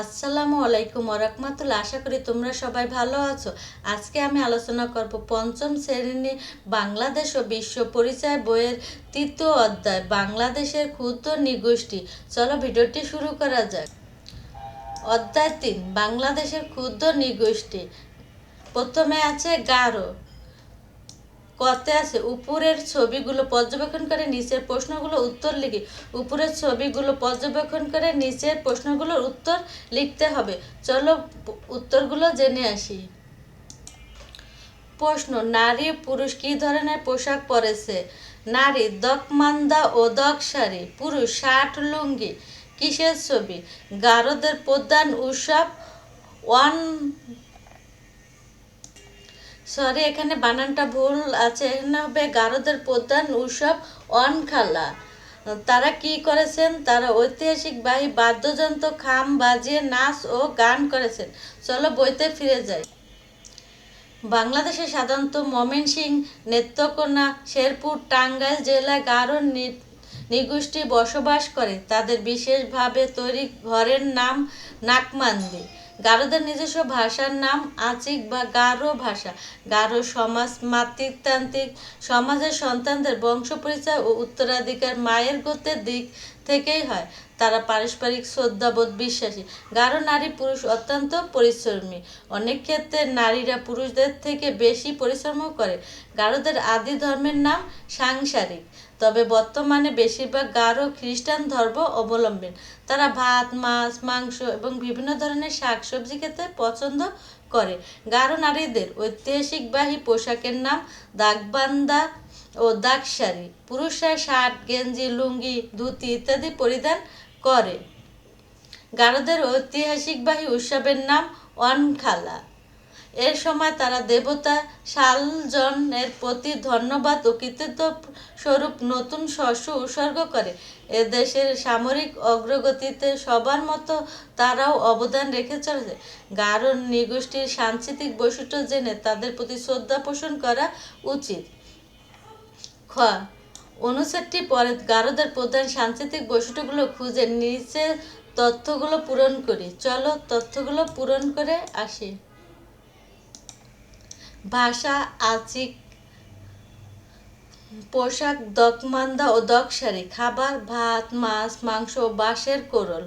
আসসালামু আলাইকুম ওরহমাতুল্লাহ আশা করি তোমরা সবাই ভালো আছো। আজকে আমি আলোচনা করব পঞ্চম শ্রেণি বাংলাদেশ ও বিশ্ব পরিচয় বইয়ের তৃতীয় অধ্যায়, বাংলাদেশের ক্ষুদ্র নিগোষ্ঠী। চলো ভিডিওটি শুরু করা যাক। অধ্যায় তিন, বাংলাদেশের ক্ষুদ্র নিগোষ্ঠী। প্রথমে আছে গারো। কতে আছে, উপরের ছবিগুলো পর্যবেক্ষণ করে নিচের প্রশ্নগুলো উত্তর লিখি, উপরের ছবিগুলো পর্যবেক্ষণ করে নিচের প্রশ্নগুলোর উত্তর লিখতে হবে। চলো উত্তরগুলো জেনে আসি। প্রশ্ন, নারী পুরুষ কি ধরনের পোশাক পরেছে? নারী দকমান্দা ও দক শাড়ি। পুরুষ শার্ট লুঙ্গি। কিসের ছবি? গারদের প্রধান উৎসব ওয়ান সরি, এখানে বানানটা ভুল আছে। এখানে হবে গারদের প্রধান উৎসব অনখালা। তারা কি করেছেন? তারা ঐতিহাসিক বাহী বাদ্যযন্ত্র, খাম বাজিয়ে নাচ ও গান করেছেন। চলো বইতে ফিরে যাই। বাংলাদেশে সাধারণত ময়মনসিং নেত্রকোনা, শেরপুর, টাঙ্গাইল জেলায় গারো নিগোষ্ঠী বসবাস করে। তাদের বিশেষভাবে তৈরি ঘরের নাম নাকমান্দি গারোদের নিজস্ব ভাষার নাম আচিক বা গারো ভাষা। গারো সমাজ, মাতৃতান্ত্রিক সমাজের সন্তানদের বংশ পরিচয় ও উত্তরাধিকার মায়ের গোত্রের দিক থেকেই হয়। তারা পারস্পরিক শ্রদ্ধাবোধ বিশ্বাসী। গারো নারী পুরুষ অত্যন্ত পরিশ্রমী। অনেক ক্ষেত্রে নারীরা পুরুষদের থেকে বেশি পরিশ্রমও করে। গারোদের আদি ধর্মের নাম সাংসারিক। তবে বর্তমানে বেশিরভাগ গারো খ্রিস্টান ধর্ম অবলম্বন তারা ভাত, মাছ, মাংস এবং বিভিন্ন ধরনের শাকসবজি খেতে পছন্দ করে। গারো নারীদের ঐতিহাসিকবাহী পোশাকের নাম দাগবান্দা ও দাগশাড়ি। পুরুষরা শার্ট, গেঞ্জি, লুঙ্গি, ধুতি ইত্যাদি পরিধান করে। গারোদের ঐতিহাসিকবাহী উৎসবের নাম অনখালা। এর সময় তারা দেবতা শালজনের প্রতি ধন্যবাদ ও কৃতিত্ব স্বরূপ নতুন শস্য উৎসর্গ করে। এ দেশের সামরিক অগ্রগতিতে সবার মতো তারাও অবদান রেখে চলেছে। গারো নিগোষ্ঠীর সাংস্কৃতিক বৈশিষ্ট্য জেনে তাদের প্রতি শ্রদ্ধা পোষণ করা উচিত। খ অনুচ্ছেদটি পরে গারোদের প্রধান সাংস্কৃতিক বৈশিষ্ট্যগুলো খুঁজে নিচে তথ্যগুলো পূরণ করি। চলো তথ্যগুলো পূরণ করে আসি। ভাষা আচিক পোশাক দকমান্দা ও দকশাড়ি খাবার, ভাত, মাছ, মাংস বাঁশের কোরল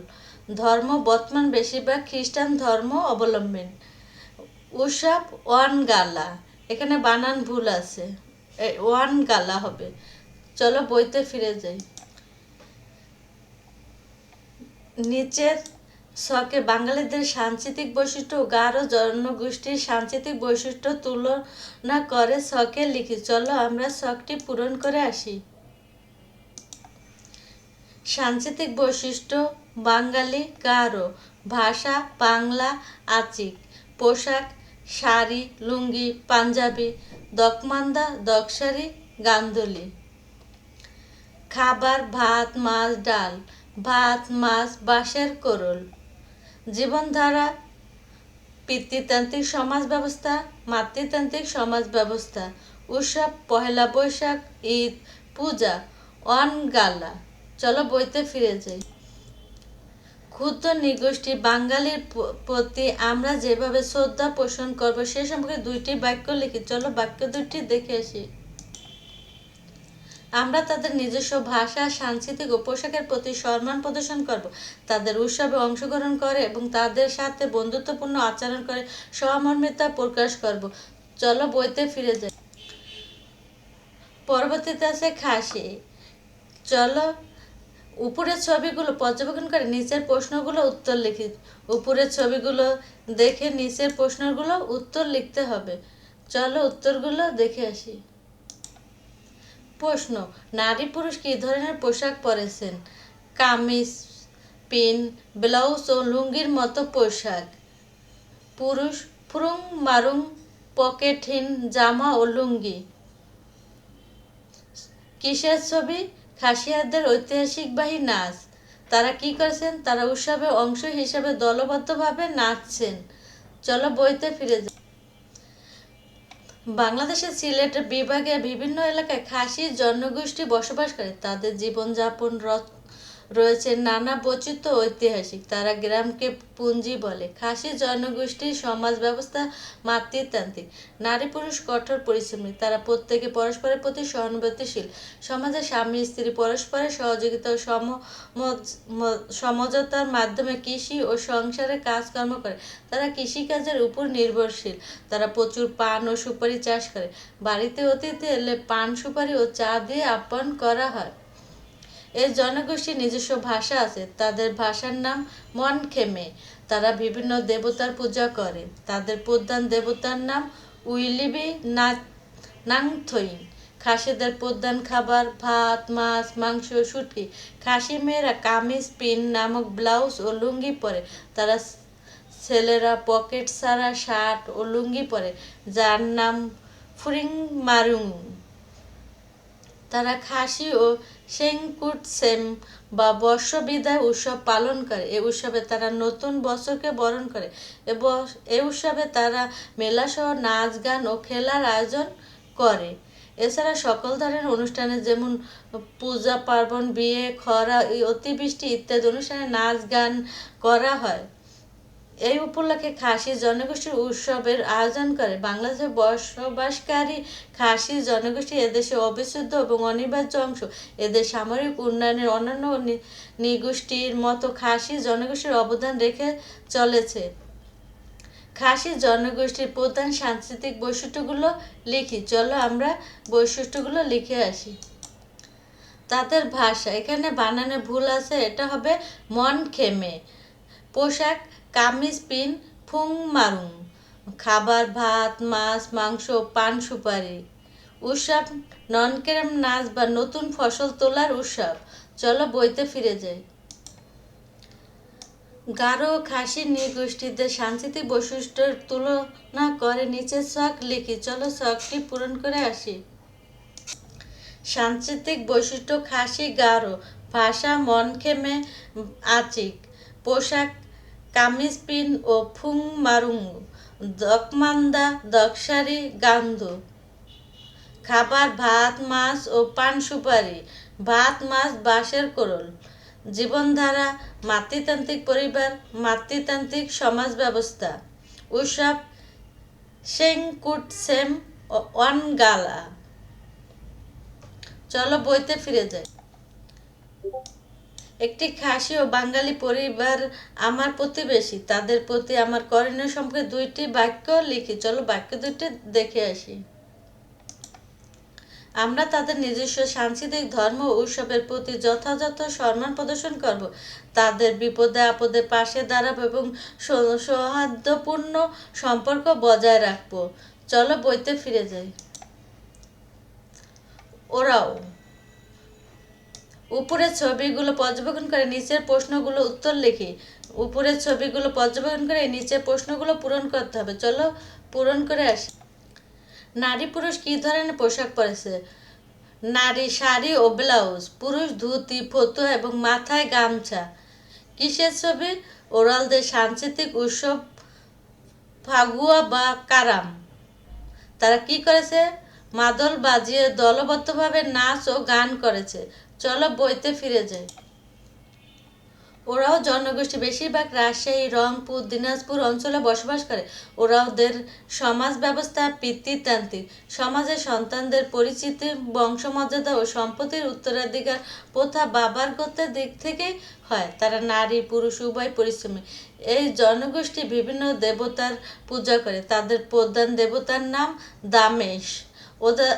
ধর্ম, বর্তমান বেশিরভাগ খ্রিস্টান ধর্ম অবলম্বন উৎসব ওয়ান গালা। এখানে বানান ভুল আছে। ওয়ান গালা হবে। চলো বইতে ফিরে যাই। নিচের শখে বাঙালিদের সাংস্কৃতিক বৈশিষ্ট্য গারো জনগোষ্ঠীর সাংস্কৃতিক বৈশিষ্ট্য তুলনা করে শখে লিখি। চলো আমরা শখটি পূরণ করে আসি। সাংস্কৃতিক বৈশিষ্ট্য, বাঙালি গারো ভাষা, বাংলা, আচিক, পোশাক, শাড়ি, লুঙ্গি, পাঞ্জাবি, দকমান্দা দকশারি গান্দলি খাবার, ভাত, মাছ, ডাল, ভাত, মাছ, বাঁশের কোরল। জীবনধারা, পিতৃতান্ত্রিক সমাজ ব্যবস্থা, মাতৃতান্ত্রিক সমাজ ব্যবস্থা, উৎসব, পহেলা বৈশাখ, ঈদ, পূজা অন গালা চলো বইতে ফিরে যাই। ক্ষুদ্র নিগোষ্ঠী বাঙালির প্রতি আমরা যেভাবে শ্রদ্ধা পোষণ করব, সে সম্পর্কে দুইটি বাক্য লিখি। চলো বাক্য দুটি দেখে আসি। আমরা তাদের নিজস্ব ভাষা, সাংস্কৃতিক ও পোশাকের প্রতি সম্মান প্রদর্শন করব। তাদের উৎসবে অংশগ্রহণ করে এবং তাদের সাথে বন্ধুত্বপূর্ণ আচরণ করে সহমর্মিতা প্রকাশ করব। চলো বইতে ফিরে যাই। পরবর্তীতে আছে খাসি। চলো উপরের ছবিগুলো পর্যবেক্ষণ করে নিচের প্রশ্নগুলো উত্তর লিখি। উপরের ছবিগুলো দেখে নিচের প্রশ্নগুলো উত্তর লিখতে হবে। চলো উত্তরগুলো দেখে আসি। প্রশ্ন, নারী পুরুষ কী ধরনের পোশাক পরেছেন? কামিজ, পিন, ব্লাউজ ও লুঙ্গির মতো পোশাক। পুরুষ, ফুরুং, মারুং পকেটহীন জামা ও লুঙ্গি। কিসের ছবি? খাসিয়াদের ঐতিহাসিকবাহী নাচ। তারা কি করেছেন? তারা উৎসবে অংশ হিসেবে দলবদ্ধভাবে নাচছেন। চলো বইতে ফিরে যাই। বাংলাদেশের সিলেট বিভাগে বিভিন্ন এলাকায় খাসি জনগোষ্ঠী বসবাস করে। তাদের জীবনযাপন রয়েছে নানা বৈচিত্র্য ঐতিহাসিক। তারা গ্রামকে পুঞ্জি বলে। খাসি জনগোষ্ঠীর সমাজ ব্যবস্থা মাতৃতান্ত্রিক। নারী পুরুষ কঠোর পরিশ্রমী। তারা প্রত্যেকে পরস্পরের প্রতি সহানুভূতিশীল। সমাজে স্বামী, স্ত্রী পরস্পরের সহযোগিতা ও সম সমঝোতার মাধ্যমে কৃষি ও সংসারে কাজকর্ম করে। তারা কৃষিকাজের উপর নির্ভরশীল। তারা প্রচুর পান ও সুপারি চাষ করে। বাড়িতে অতিথি এলে পান, সুপারি ও চা দিয়ে আপ্যায়ন করা হয়। এই জনগোষ্ঠীর নিজস্ব ভাষা আছে। তাদের ভাষার নাম মনখেমে। তারা বিভিন্ন দেবতার পূজা করে। তাদের প্রধান দেবতার নাম উইলিবি না নাংথইং। খাসিদের প্রধান খাবার ভাত, মাছ, মাংস শুটকি খাসি মেয়েরা কামিজ, পিন নামক ব্লাউজ ও লুঙ্গি পরে। তারা ছেলেরা পকেট সারা শার্ট ও লুঙ্গি পরে। যার নাম ফুরিং মারুং। তারা খাসি ও সেংকুট সেম বা বর্ষবিদায় উৎসব পালন করে। এ উৎসবে তারা নতুন বছরকে বরণ করে। এবং এই উৎসবে তারা মেলাসহ নাচ গান ও খেলার আয়োজন করে। এছাড়া সকল ধরনের অনুষ্ঠানে যেমন পূজা পার্বণ, বিয়ে, খরা অতিবৃষ্টি ইত্যাদি অনুষ্ঠানে নাচ গান করা হয়। এই উপলক্ষে খাসি জনগোষ্ঠীর উৎসবের আয়োজন করে বাংলাদেশে বসবাসকারী খাসি জনগোষ্ঠী এদেশে অবিচ্ছেদ্য এবং অনিবার্য অংশ। এদের সামরিক উন্নয়নের অন্যান্য নৃগোষ্ঠীর মতো খাসি জনগোষ্ঠীর অবদান রেখে চলেছে। খাসি জনগোষ্ঠীর প্রধান সাংস্কৃতিক বৈশিষ্ট্যগুলো লিখি। চলো আমরা বৈশিষ্ট্যগুলো লিখে আসি। তাদের ভাষা। এখানে বানানে ভুল আছে, এটা হবে মন খেমে। পোশাক কামিজ পিন ফুং মারুং। খাবার, ভাত, মাছ, মাংস, পান সুপারি। উৎসব ননকেরাম নাচ বা নতুন ফসল তোলার উৎসব। চলো বইতে ফিরে যাই। গারো খাসি নৃগোষ্ঠীদের সাংস্কৃতিক বৈশিষ্ট্যের তুলনা করে নিচের শখ লিখি। চলো শখটি পূরণ করে আসি। সাংস্কৃতিক বৈশিষ্ট্য খাসি গারো ভাষা মনখেমে আচিক। পোশাক কামিজ পিন ও ফুং মারুং দকমান্দা দকসারি গান্ধ খাবার, ভাত, মাছ ও পান সুপারি, ভাত, মাছ, বাঁশের কোরল জীবনধারা, মাতৃতান্ত্রিক পরিবার, মাতৃতান্ত্রিক সমাজ ব্যবস্থা। উৎসব সেংকুট সেম ওয়ান গালা চলো বইতে ফিরে যাই। একটি খাসি ও বাঙালি পরিবার আমার প্রতিবেশী। তাদের প্রতি আমার করণীয় সম্পর্কে দুইটি বাক্য লিখি। চলো বাক্য দুইটি দেখে আসি। আমরা তাদের নিজস্ব সাংস্কৃতিক, ধর্ম উৎসবের প্রতি যথাযথ সম্মান প্রদর্শন করব। তাদের বিপদে আপদে পাশে দাঁড়াবো এবং সৌহার্দ্যপূর্ণ সম্পর্ক বজায় রাখব। চলো বইতে ফিরে যাই। ওরাও উপরের ছবিগুলো পর্যবেক্ষণ করে, নিচের প্রশ্নগুলো উত্তর লিখি। উপরের ছবিগুলো পর্যবেক্ষণ করে, নিচের প্রশ্নগুলো পূরণ করতে হবে। চলো পূরণ করে আসি। নারী পুরুষ কী ধরনের পোশাক পরেছে? নারী শাড়ি ও ব্লাউজ, পুরুষ ধুতি, ফতুয়া এবং মাথায় গামছা। কিসের ছবি? ওরালদের সাংস্কৃতিক উৎসব, ফাগুয়া বা কারাম। তারা কি করেছে? মাদল বাজিয়ে দলবদ্ধভাবে নাচ ও গান করেছে। চলো বইতে ফিরে যাই। ওরাও জনগোষ্ঠী, বেশিরভাগ রাজশাহী, রংপুর, দিনাজপুর অঞ্চলে বসবাস করে। ওরা ওদের সমাজ ব্যবস্থা পিতৃতান্ত্রিক। সমাজে সন্তানদের পরিচিতি, বংশমর্যাদা ও সম্পত্তির উত্তরাধিকার প্রথা বাবার গোত্রের দিক থেকে হয়। তারা নারী, পুরুষ, উভয় পরিশ্রমী। এই জনগোষ্ঠী বিভিন্ন দেবতার পূজা করে। তাদের প্রধান দেবতার নাম দামেশ। ওদের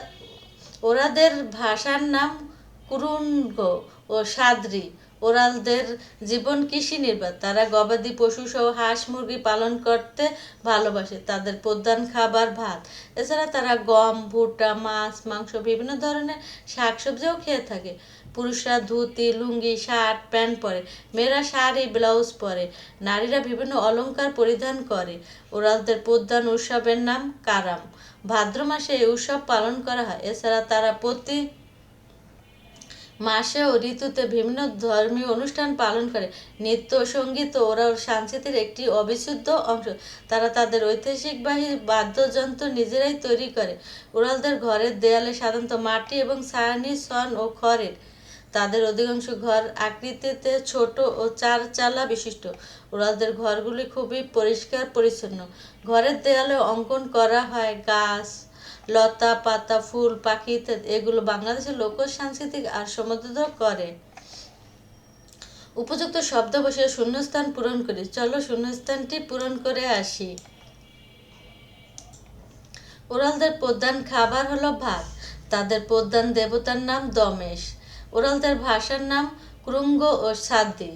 ওরাদের ভাষার নাম কুরুঙ্গ ও সাদ্রি। ওরালদের জীবন কৃষি নির্ভর তারা গবাদি পশু সহ হাঁস মুরগি পালন করতে ভালোবাসে, তাদের প্রধান খাবার ভাত। এছাড়া তারা গম, ভুট্টা, মাছ, মাংস, বিভিন্ন ধরনের শাকসবজিও খেয়ে থাকে। পুরুষরা ধুতি, লুঙ্গি, শার্ট, প্যান্ট পরে, মেয়েরা শাড়ি, ব্লাউজ পরে, নারীরা বিভিন্ন অলংকার পরিধান করে। ওরালদের প্রধান উৎসবের নাম কারাম। ভাদ্র মাসে এই উৎসব পালন করা হয়। এছাড়া তারা প্রতি মাসে ও ঋতুতে বিভিন্ন ধর্মীয় অনুষ্ঠান পালন করে। নৃত্য, সংগীত ওরাও সাংস্কৃতিক একটি অবিচ্ছেদ্য অংশ। তারা তাদের ঐতিহাসিকবাহী বাদ্যযন্ত্র নিজেরাই তৈরি করে। ওরালদের ঘরের দেয়ালে সাধারণত মাটি এবং সায়ানি সন ও খড়ের। তাদের অধিকাংশ ঘর আকৃতিতে ছোট ও চার চালা বিশিষ্ট। ওরালদের ঘরগুলি খুবই পরিষ্কার পরিচ্ছন্ন ঘরের দেয়ালে অঙ্কন করা হয় গাছ লতা, পাতা, ফুল, পাখি ইত্যাদি, এগুলো বাংলাদেশের লোক সাংস্কৃতিক আর সমৃদ্ধ করে। উপযুক্ত শব্দ বসে শূন্যস্থান পূরণ করি। চলো শূন্যস্থানটি পূরণ করে আসি। ওরালদের প্রধান খাবার হলো ভাত। তাদের প্রধান দেবতার নাম দমেশ। ওরালদের ভাষার নাম ক্রুঙ্গ ও সাদি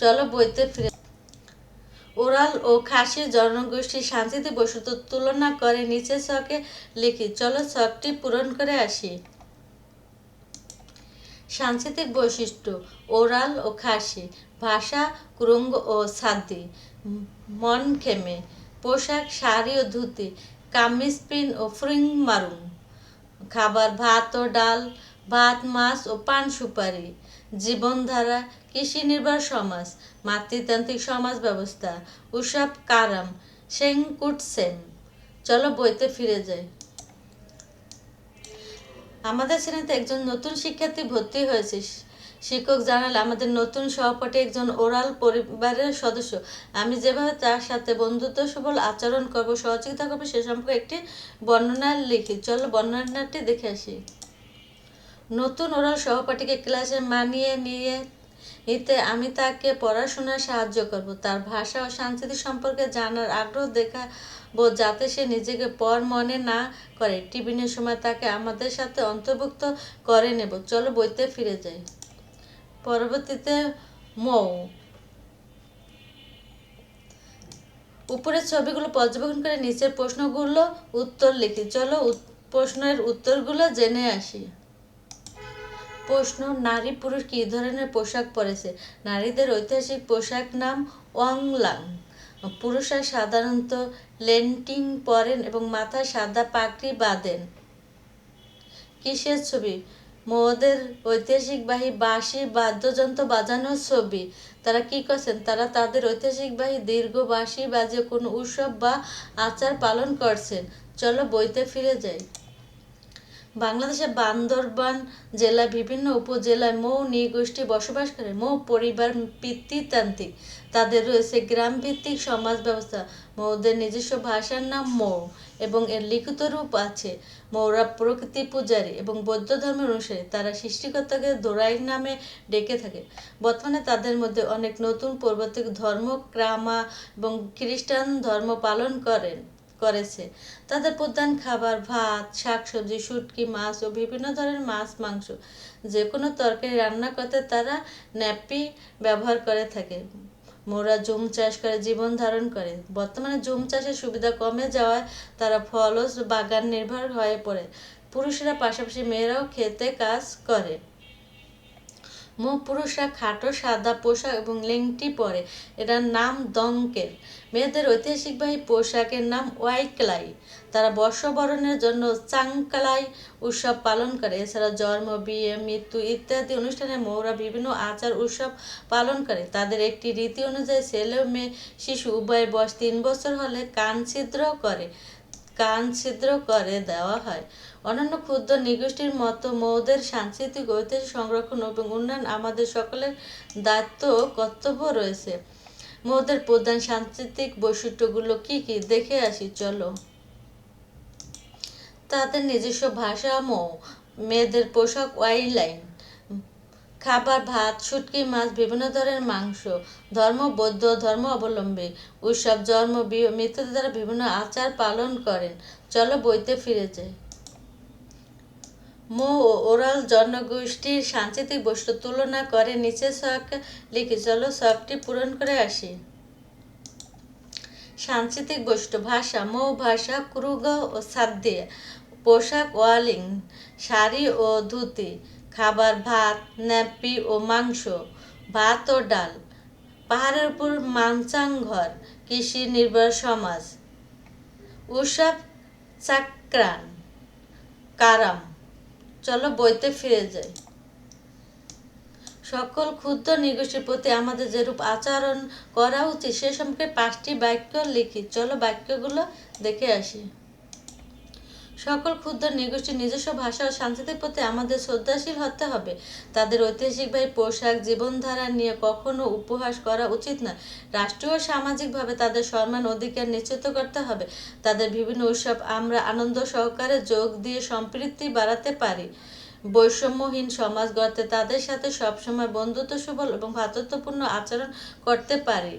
চলো বইতে ফিরে ওরাল ও খাসি জনগোষ্ঠীর সাংস্কৃতিক বৈশিষ্ট্য তুলনা করে নিচে ছকে লিখি, চলো ছকটি পূরণ করে আসি। সাংস্কৃতিক বৈশিষ্ট্য, ওরাল ও খাসি, ভাষা, ক্রুঙ্গ ও সাদি মন খেমে পোশাক, শাড়ি ও ধুতি, কামিজ, পিন ও ফ্রিং মারুং খাবার, ভাত ও ডাল, ভাত, মাছ ও পান সুপারি। জীবনধারা, কৃষি নির্ভর সমাজ, মাতৃতান্ত্রিক সমাজ ব্যবস্থা উৎসব কারাম সেং কুটসেম চলো বইতে ফিরে যাই। আমাদের শ্রেণীতে একজন নতুন শিক্ষার্থী ভর্তি হয়েছে। শিক্ষক জানালে, আমাদের নতুন সহপাঠী একজন ওরাল পরিবারের সদস্য। আমি যেভাবে তার সাথে বন্ধুত্ব সবল আচরণ করব, সহযোগিতা করব, সে সম্পর্কে একটি বর্ণনা লিখি। চলো বর্ণনাটি দেখে আসি। নতুন ওরাল সহপাঠীকে ক্লাসে মানিয়ে নিয়ে নিতে আমি তাকে পড়াশোনায় সাহায্য করব। তার ভাষা ও সাংস্কৃতিক সম্পর্কে জানার আগ্রহ দেখাবো যাতে সে নিজেকে পর মনে না করে। টিফিনের সময় তাকে আমাদের সাথে অন্তর্ভুক্ত করে নেব। চলো বইতে ফিরে যাই। পরবর্তীতে মৌ। উপরের ছবিগুলো পর্যবেক্ষণ করে নিচের প্রশ্নগুলো উত্তর লিখি। চলো প্রশ্নের উত্তরগুলো জেনে আসি। প্রশ্ন, নারী পুরুষ কী ধরনের পোশাক পরেছে? নারীদের ঐতিহাসিক পোশাক নাম ওয়াংলাং। পুরুষরা সাধারণত লেন্টিং পরেন এবং মাথায় সাদা পাগড়ি বাঁধেন। কিসের ছবি? মোদের ঐতিহাসিকবাহী বাঁশি, বাদ্যযন্ত্র বাজানোর ছবি। তারা কি করছেন? তারা তাদের ঐতিহাসিকবাহী দীর্ঘ বাঁশি বাজিয়ে কোনো উৎসব বা আচার পালন করছেন। চলো বইতে ফিরে যাই। বাংলাদেশের বান্দরবান জেলার বিভিন্ন উপজেলায় মৌ নৃগোষ্ঠী বসবাস করে। মৌ পরিবার পিতৃতান্ত্রিক। তাদের রয়েছে গ্রামভিত্তিক সমাজ ব্যবস্থা। মৌদের নিজস্ব ভাষার নাম মৌ এবং এর লিখিত রূপ আছে। মৌরা প্রকৃতি পূজারী এবং বৌদ্ধ ধর্মের অনুসারে। তারা সৃষ্টিকর্তাকে দোরাই নামে ডেকে থাকে। বর্তমানে তাদের মধ্যে অনেক নতুন পূর্বতিক ধর্ম ক্রামা এবং খ্রিস্টান ধর্ম পালন করেন। করেছে। তাদের প্রধান খাবার ভাত, শাকসবজি, শুটকি, মাছ ও বিভিন্ন ধরনের মাছ, মাংস যে কোনো তরকারি রান্না করতে তারা ন্যাপি ব্যবহার করে থাকে। মোরা জুম চাষ করে, জীবন ধারণ করে। বর্তমানে জুম চাষের সুবিধা কমে যাওয়ায় তারা ফলস বাগান নির্ভর হয়ে পড়ে। পুরুষেরা পাশাপাশি মেয়েরাও খেতে কাজ করে। পুরুষরা খাটো, সাদা পোশাক এবং লেংটি পরে। এটার নাম দঙ্কের মেয়েদের ঐতিহাসিকবাহী পোশাকের নাম ওয়াইকলাই। তারা বর্ষবরণের জন্য চাংকালাই উৎসব পালন করে। এছাড়া জন্ম, বিয়ে, মৃত্যু ইত্যাদি অনুষ্ঠানে মৌরা বিভিন্ন আচার উৎসব পালন করে। তাদের একটি রীতি অনুযায়ী ছেলে মেয়ে, শিশু উভয়ের বয়স তিন বছর হলে কান ছিদ্র করে। কান ছিদ্র করে দেওয়া হয়। অন্যান্য ক্ষুদ্র নৃগোষ্ঠীর মতো মৌদের সাংস্কৃতিক ঐতিহ্য সংরক্ষণ এবং উন্নয়ন আমাদের সকলের দায়িত্ব কর্তব্য রয়েছে। মৌদের প্রধান সাংস্কৃতিক বৈশিষ্ট্যগুলো কি কি? দেখে আসি, চলো। তাদের নিজস্ব ভাষা মৌ মেয়েদের পোশাক ওয়াইলাইন খাবার, ভাত, শুটকি, মাছ, বিভিন্ন ধরনের মাংস, ধর্ম বৌদ্ধ, ধর্ম অবলম্বী, উৎসব, জন্ম মৃত্যুতে তারা বিভিন্ন আচার পালন করেন। চলো বইতে ফিরে যাই। মো ও ওরাল জনগোষ্ঠীর সাংস্কৃতিক বৈশিষ্ট্য তুলনা করে নিচে শখ লিখি। চলো শখটি পূরণ করে আসি। সাংস্কৃতিক বৈশিষ্ট্য, ভাষা, মৌ ভাষা, ক্রুগ ও সাদ্দিয়া পোশাক, ওয়ালিং, শাড়ি ও ধুতি খাবার, ভাত, ন্যাপি ও মাংস, ভাত ও ডাল। পাহাড়ের উপর মানচাং ঘর, কৃষি নির্ভর সমাজ। উৎসব চাক্রান, কারাম। চলো বইতে ফিরে যাই। সকল ক্ষুদ্র নিগোষ্ঠীর প্রতি আমাদের যেরূপ আচরণ করা উচিত, সে সম্পর্কে পাঁচটি বাক্য লিখি। চলো বাক্যগুলো দেখে আসি। সকল ক্ষুদ্র নিগোষ্ঠীর নিজস্ব ভাষা ও সংস্কৃতির প্রতি আমাদের শ্রদ্ধাশীল হতে হবে। তাদের ঐতিহাসিকভাবে পোশাক, জীবনধারা নিয়ে কখনো উপহাস করা উচিত নয়। রাষ্ট্রীয় ও সামাজিকভাবে তাদের সম্মান, অধিকার নিশ্চিত করতে হবে। তাদের বিভিন্ন উৎসব আমরা আনন্দ সহকারে যোগ দিয়ে সম্পৃক্তি বাড়াতে পারি। বৈষম্যহীন সমাজ গড়তে তাদের সাথে সবসময় বন্ধুত্ব সুবল এবং ভ্রাতৃত্বপূর্ণ আচরণ করতে পারি।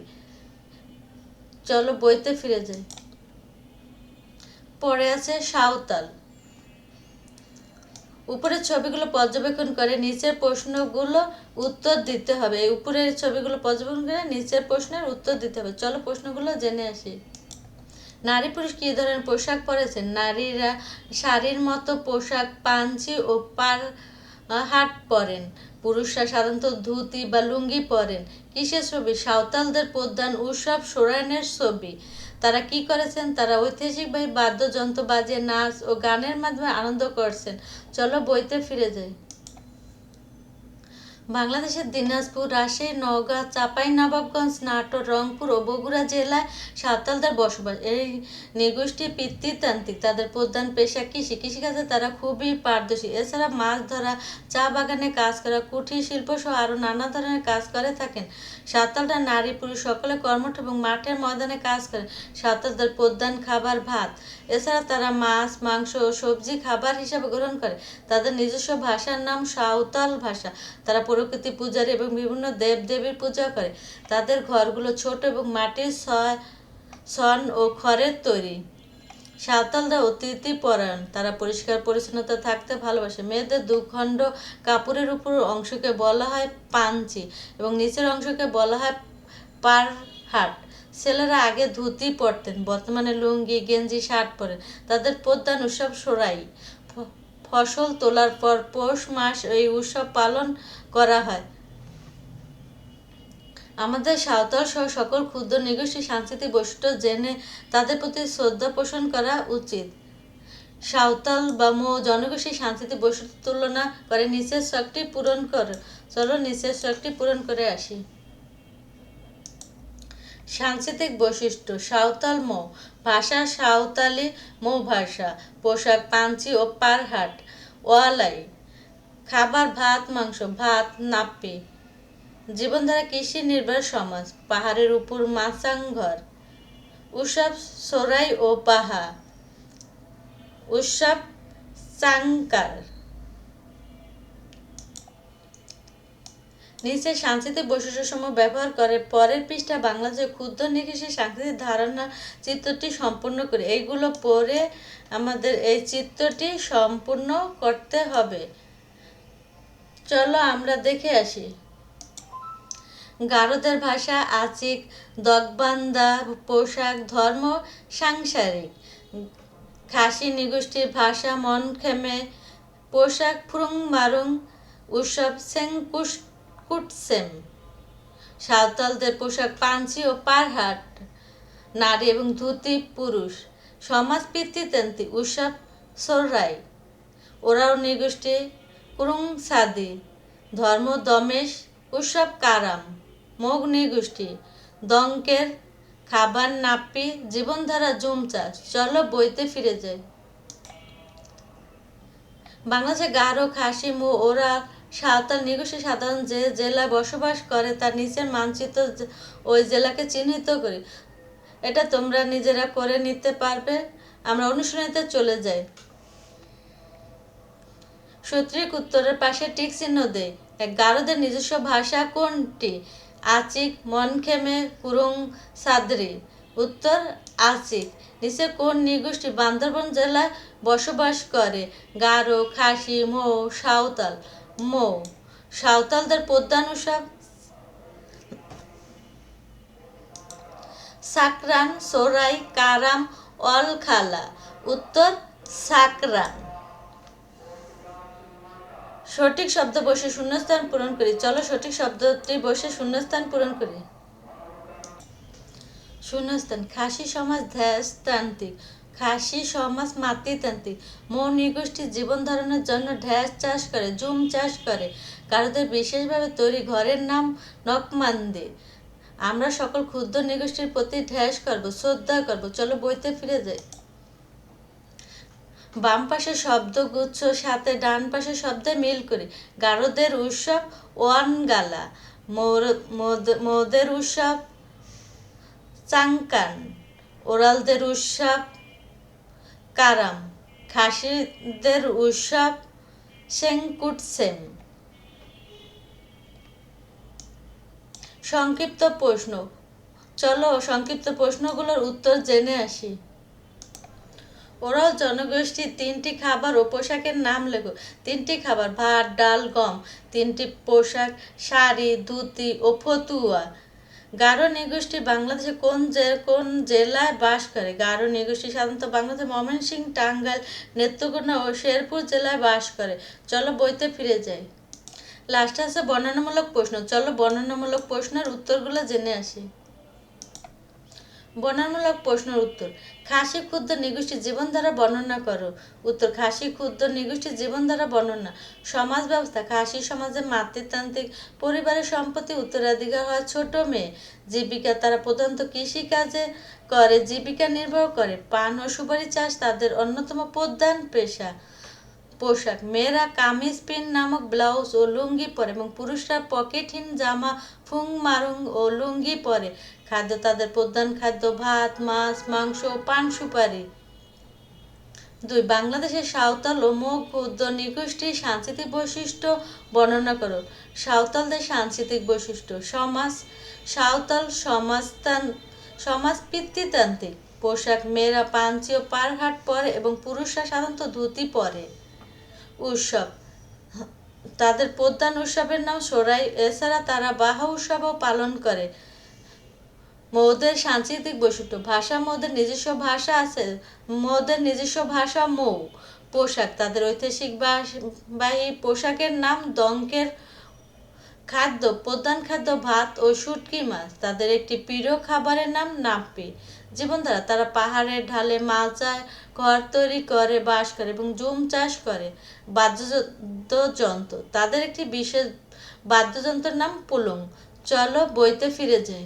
চলো বইতে ফিরে যাই। পরে আছে সাঁওতাল। উপরের ছবিগুলো পর্যবেক্ষণ করে, নিচের প্রশ্নগুলো উত্তর দিতে হবে। উপরের ছবিগুলো পর্যবেক্ষণ করে, নিচের প্রশ্নের উত্তর দিতে হবে। চলো প্রশ্নগুলো জেনে আসি। নারী পুরুষ কী ধরনের পোশাক পরেছেন? নারীরা শাড়ির মতো পোশাক, পাঞ্চি ও পার হাট পরেন। পুরুষরা সাধারণত ধুতি বা লুঙ্গি পরেন। কিসের ছবি? সাঁওতালদের প্রধান উৎসব সোরানের ছবি। তারা কি করেছেন? তারা ঐতিহাসিকভাবে বাদ্যযন্ত্র বাজিয়ে নাচ ও গানের মাধ্যমে আনন্দ করছেন। চলো বইতে ফিরে যাই। বাংলাদেশের দিনাজপুর, রাজশাহী, নওগাঁ চাঁপাই নবাবগঞ্জ নাটোর, রংপুর ও বগুড়া জেলায় সাঁওতালদের বসবাস। এই নৃগোষ্ঠী পিতৃতান্ত্রিক। তাদের প্রধান পেশা কৃষি। কৃষিকাজে তারা খুবই পারদর্শী। এছাড়া মাছ ধরা, চা বাগানে কাজ করা কুঠির শিল্প সহ আরও নানা ধরনের কাজ করে থাকেন। সাঁওতালরা নারী, পুরুষ সকলে কর্মঠ এবং মাঠের ময়দানে কাজ করে। সাঁওতালদের প্রধান খাবার ভাত। এছাড়া তারা মাছ, মাংস ও সবজি খাবার হিসাবে গ্রহণ করে। তাদের নিজস্ব ভাষার নাম সাঁওতাল ভাষা। তারা প্রকৃতি পূজার এবং বিভিন্ন দেব দেবীর পূজা করে। তাদের ঘরগুলো ছোট এবং মাটির সন ও খড়ের তৈরি। সাঁওতালরা অতিথি পরায়ণ। তারা পরিষ্কার, পরিচ্ছন্নতা থাকতে ভালোবাসে। মেয়েদের দুখণ্ড কাপড়ের উপর অংশকে বলা হয় পাঞ্চি এবং নিচের অংশকে বলা হয় পারহাট। ছেলেরা আগে ধুতি পরতেন। বর্তমানে লুঙ্গি, গেঞ্জি, শার্ট পরেন। তাদের প্রধান উৎসব সোরাই ফসল তোলার পর পৌষ মাস এই উৎসব পালন করা হয়। আমাদের সাঁওতাল সহ সকল ক্ষুদ্র নিগোষ্ঠী সাংস্কৃতিক বৈশিষ্ট্য জেনে তাদের প্রতি শ্রদ্ধা পোষণ করা উচিত। সাঁওতাল বা মো জনগোষ্ঠী সাংস্কৃতিক বৈশিষ্ট্য তুলনা করে নিচের শখটি পূরণ কর। চলো নিচের শখটি পূরণ করে আসি। সাংস্কৃতিক বৈশিষ্ট্য, সাঁওতাল মো। ভাষা সাঁওতালি মো ভাষা। পোশাক পাঞ্চি ও পারহাট ওয়ালাই। খাবার, ভাত, মাংস, ভাত, নাপ্পি। জীবনধারা কৃষি নির্ভর সমাজ, পাহাড়ের উপর মাচাং ঘর। উৎসব সোরাই ও পাহা। উৎসব চাংকার। নিচে সাংস্কৃতিক বৈশিষ্ট্য বৈশিষ্ট্যসমূহ ব্যবহার করে, পরের পৃষ্ঠা বাংলাদেশের ক্ষুদ্র নিকৃষি সাংস্কৃতিক ধারণা চিত্রটি সম্পূর্ণ করে। এইগুলো পরে আমাদের এই চিত্রটি সম্পূর্ণ করতে হবে। চলো আমরা দেখে আসি। গারোদের ভাষা আচিক, দগবান্দা, পোশাক, ধর্ম, সাংসারিক। খাসি নিগোষ্ঠীর ভাষা মন খেমে, পোশাক ফুরুং মারুং, উৎসব সেংকুশ কুটসেম। সাঁওতালদের পোশাক পাঞ্চি ও পারহাট নারী এবং ধুতি পুরুষ। সমাজ পিতৃতান্ত্রিক উৎসব সোররাই। ওরাও নিগোষ্ঠী কুরুং সাদি, ধর্ম দমেশ, উৎসব কারাম, মগ নিগোষ্ঠী দঙ্কের খাবার নাপ্পি, জীবনধারা জুম চাষ চলো বইতে ফিরে যাই। বাংলাদেশে গারো খাসি, মো ওরা সাঁওতাল নিগোষ্ঠী সাধারণ যে জেলায় বসবাস করে, তার নিচের মানচিত্র ওই জেলাকে চিহ্নিত করি। এটা তোমরা নিজেরা করে নিতে পারবে। আমরা অনুশীলনীতে চলে যাই। সত্রিক উত্তরের পাশে টিক চিহ্ন দেয়। গারোদের নিজস্ব ভাষা কোনটি? আচিক, মনখেমে, কুরুং, সাদরি। উত্তর, আচিক। নিচে কোন নিগোষ্ঠী বান্দরবন জেলায় বসবাস করে? গারো, খাসি, মৌ, সাঁওতাল। মৌ, সাঁওতালদের প্রধান সাকরান, সোরাই, কারাম, অলখালা। উত্তর, সাকরান। সঠিক শব্দ বসে শূন্যস্থান পূরণ করি। চলো সঠিক শব্দটি বসে শূন্যস্থান পূরণ করি। শূন্যস্থান, খাসি সমাজ ধ্যাসতান্ত্রিক। খাসি সমাজ মাতৃতান্ত্রিক। মৌ নিগোষ্ঠীর জীবন ধারণের জন্য ঢ্যাস চাষ করে, জুম চাষ করে। কারোদের বিশেষভাবে তৈরি ঘরের নাম নকমান্দি। আমরা সকল ক্ষুদ্র নিগোষ্ঠীর প্রতি ঢ্যাস করব, শ্রদ্ধা করব। চলো বইতে ফিরে যাই। বাম পাশে শব্দগুচ্ছ, সাথে ডান পাশে শব্দে মিল করি। গারোদের উৎসব, ওয়ান গালা। মৌর- মৌদ- মৌদের উৎসব, চাংকান। ওরালদের উৎসব, কারাম। খাসিদের উৎসব, সেংকুটসেম। সংক্ষিপ্ত প্রশ্ন। চলো সংক্ষিপ্ত প্রশ্নগুলোর উত্তর জেনে আসি। ওরাও জনগোষ্ঠীর তিনটি খাবার ও পোশাকের নাম লেখো। তিনটি খাবার, ভাত, ডাল, গম। তিনটি পোশাক, শাড়ি, ধুতি ও ফতুয়া। গারো নৃগোষ্ঠী বাংলাদেশে কোন কোন জেলায় বাস করে? গারো নৃগোষ্ঠী সাধারণত বাংলাদেশ ময়মনসিংহ, টাঙ্গাইল, নেত্রকোনা ও শেরপুর জেলায় বাস করে। চলো বইতে ফিরে যাই। লাস্টে আছে বর্ণনামূলক প্রশ্ন। চলো বর্ণনামূলক প্রশ্নের উত্তরগুলো জেনে আসি। বর্ণনামূলক প্রশ্নের উত্তর। খাসি ক্ষুদ্র নিগোষ্ঠীর জীবনধারা বর্ণনা করো। উত্তর, খাসি ক্ষুদ্র নিগোষ্ঠীর জীবনধারা বর্ণনা। সমাজ ব্যবস্থা, খাসি সমাজে মাতৃতান্ত্রিক পরিবারের সম্পত্তি উত্তরাধিকার হয় ছোট মেয়ে। জীবিকা তারা প্রধানত কৃষিকাজে করে, জীবিকা নির্বাহ করে। পান ও সুপারি চাষ তাদের অন্যতম প্রধান পেশা। পোশাক, মেয়েরা কামিজ, পিন নামক ব্লাউজ ও লুঙ্গি পরে এবং পুরুষরা পকেটহীন জামা, ফুং, মারুং ও লুঙ্গি পরে। খাদ্য তাদের প্রধান খাদ্য, ভাত, মাছ, মাংস পান সুপারি। দুই, বাংলাদেশের সাঁওতাল ও মুখ ক্ষুদ্র নিগোষ্ঠীর সাংস্কৃতিক বৈশিষ্ট্য বর্ণনা করো। সাঁওতালদের সাংস্কৃতিক বৈশিষ্ট্য, সমাজ, সাঁওতাল সমাজতান সমাজ পিতৃতান্ত্রিক পোশাক মেয়েরা পাঞ্চি ও পারহাট পরে এবং পুরুষরা সাধারণত ধুতি পরে। উৎসব, তাদের প্রধান উৎসবের নাম সোরাই, এছাড়া তারা বাহা উৎসবও পালন করে। মৌদের সাংস্কৃতিক বৈশিষ্ট্য। ভাষা মৌদের নিজস্ব ভাষা আছে। মৌদের নিজস্ব ভাষা মৌ, পোশাক। তাদের ঐতিহাসিক বাহী পোশাকের নাম দঙ্কের খাদ্য। প্রধান খাদ্য ভাত ও শুটকি মাছ। তাদের একটি প্রিয় খাবারের নাম নাপ্পি জীবনধারা। তারা পাহাড়ের ঢালে মাচায় ঘর তৈরি করে, বাস করে এবং জুম চাষ করে। বাদ্যযন্ত্র তাদের একটি বিশেষ বাদ্যযন্ত্রের নাম পুলুং। চলো বইতে ফিরে যাই।